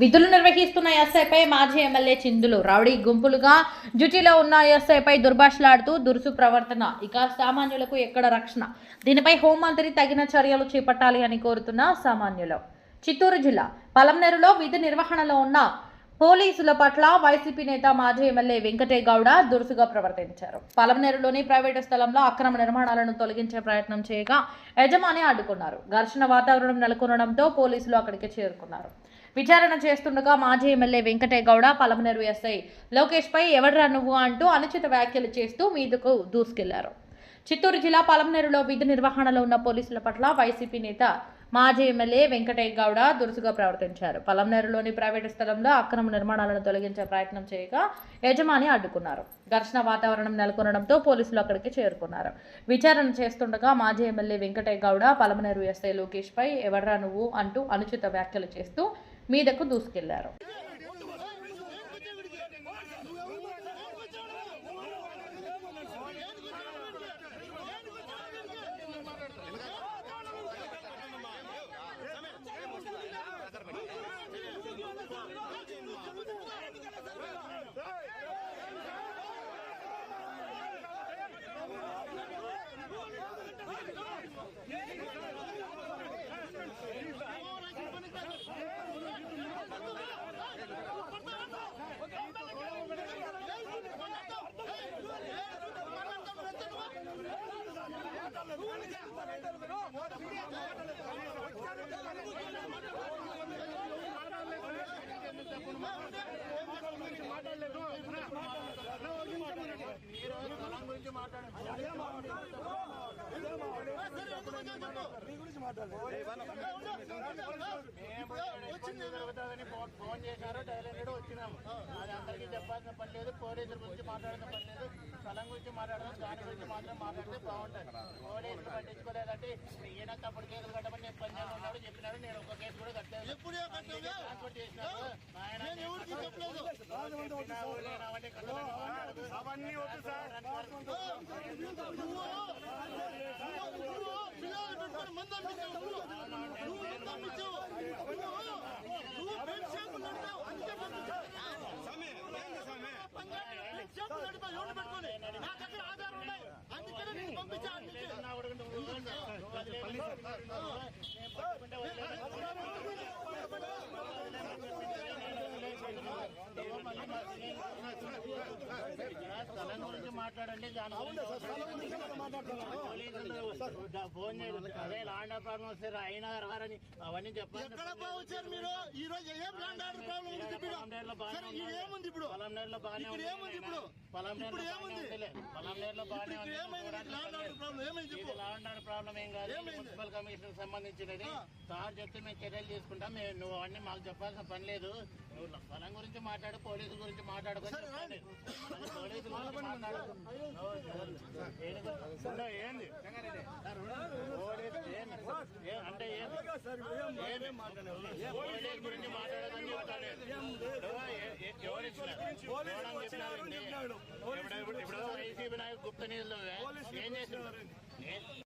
విధులు నిర్వహిస్తున్న ఎస్ఐపై మాజీ ఎమ్మెల్యే చిందులు. రౌడీ గుంపులుగా డ్యూటీలో ఉన్న ఎస్ఐపై దుర్భాషలాడుతూ దురుసు ప్రవర్తన. ఇక సామాన్యులకు ఎక్కడ రక్షణ? దీనిపై హోంమంత్రి తగిన చర్యలు చేపట్టాలి అని కోరుతున్న సామాన్యులు. చిత్తూరు జిల్లా పలంనేరులో విధి నిర్వహణలో ఉన్న పోలీసుల పట్ల వైసీపీ నేత మాజీ ఎమ్మెల్యే వెంకటే గౌడ దురుసుగా ప్రవర్తించారు. పలమనేరులోని ప్రైవేటు స్థలంలో అక్రమ నిర్మాణాలను తొలగించే ప్రయత్నం చేయగా యజమాని అడ్డుకున్నారు. ఘర్షణ వాతావరణం నెలకొనడంతో పోలీసులు అక్కడికి చేరుకున్నారు. విచారణ చేస్తుండగా మాజీ ఎమ్మెల్యే వెంకటేగౌడ పలమనేరు ఎస్ఐ లోకేష్ పై ఎవడ్రా నువ్వు అంటూ అనుచిత వ్యాఖ్యలు చేస్తూ మీదకు దూసుకెళ్ళారు. చిత్తూరు జిల్లా పలమనేరులో విధి నిర్వహణలో ఉన్న పోలీసుల పట్ల వైసీపీ నేత మాజీ ఎమ్మెల్యే వెంకటయ్య గౌడ దురుసుగా ప్రవర్తించారు. పలంనేరులోని ప్రైవేటు స్థలంలో అక్రమ నిర్మాణాలను తొలగించే ప్రయత్నం చేయగా యజమాని అడ్డుకున్నారు. ఘర్షణ వాతావరణం నెలకొనడంతో పోలీసులు అక్కడికి చేరుకున్నారు. విచారణ చేస్తుండగా మాజీ ఎమ్మెల్యే వెంకటయ్య గౌడ పలమనేరు ఎస్ఐ లోకేష్ పై ఎవడ్రా నువ్వు అంటూ అనుచిత వ్యాఖ్యలు చేస్తూ మీదకు దూసుకెళ్ళారు. జరుగుతుందని ఫోన్ ఫోన్ చేశారు డైలెండ్ వచ్చినాము అది అందరికీ చెప్పాల్సిన పని లేదు పోలీసుల గురించి మాట్లాడాల్సిన పని లేదు స్థలం గురించి మాట్లాడదాం దాని గురించి మాత్రం మాట్లాడితే బాగుంటుంది పోలీసులు పట్టించుకోలేదంటే ఈయన తప్పుడు కేసులు కట్టమని నేను పని ఉన్నాడు చెప్పినాడు నేను ఒక కేసు కూడా కట్టాను ఎప్పుడే చేసినాడు ఆయన అవన్నీ వద్దు సార్. స్థలం గురించి మాట్లాడండి దాని ఫోన్ చేయండి అదే లాండ్ ప్రాబ్లం వస్తే అయినా రారని అవన్నీ చెప్పాలి ఎక్కడ బాగుచ్చారు మీరు? ఈ రోజు ఏం ల్యాండ్ ఆర్డర్ ప్రాబ్లం ఉంది బాగానే ఏముంది ఇప్పుడు? పొలంనేరులో బాగానే ఇక్కడ ఉంది ఏముంది ఇప్పుడు? బాగానే ఏముంది? ఉందిలే. పొలంనేరులో బాగానే ఉంది ల్యాండ్ ఆర్డర్ ప్రాబ్లం ఏమైంది ఇది చెప్పు? లాండ్ ఆర్డర్ ప్రాబ్లం ఏం కాదు? మున్సిపల్ కమిషన్ సంబంధించినది. సార్ చెప్తే మేము చర్యలు తీసుకుంటాం. మేము నువ్వు అవన్నీ మాకు చెప్పాల్సిన పని లేదు. నువ్వు పొలం గురించి మాట్లాడు పోలీసు గురించి మాట్లాడుకొని చెప్పండి అది పోలీసుల గురించి మాట్లాడు నువ్వు దేని గురించి- ఉండవు, ఏంది అంటే గురించి మాట్లాడదని ఎవరు ఇచ్చినారు? ఇప్పుడు వైసీపీ నాయకు గుప్త నిధులు ఏం చేస్తున్నారు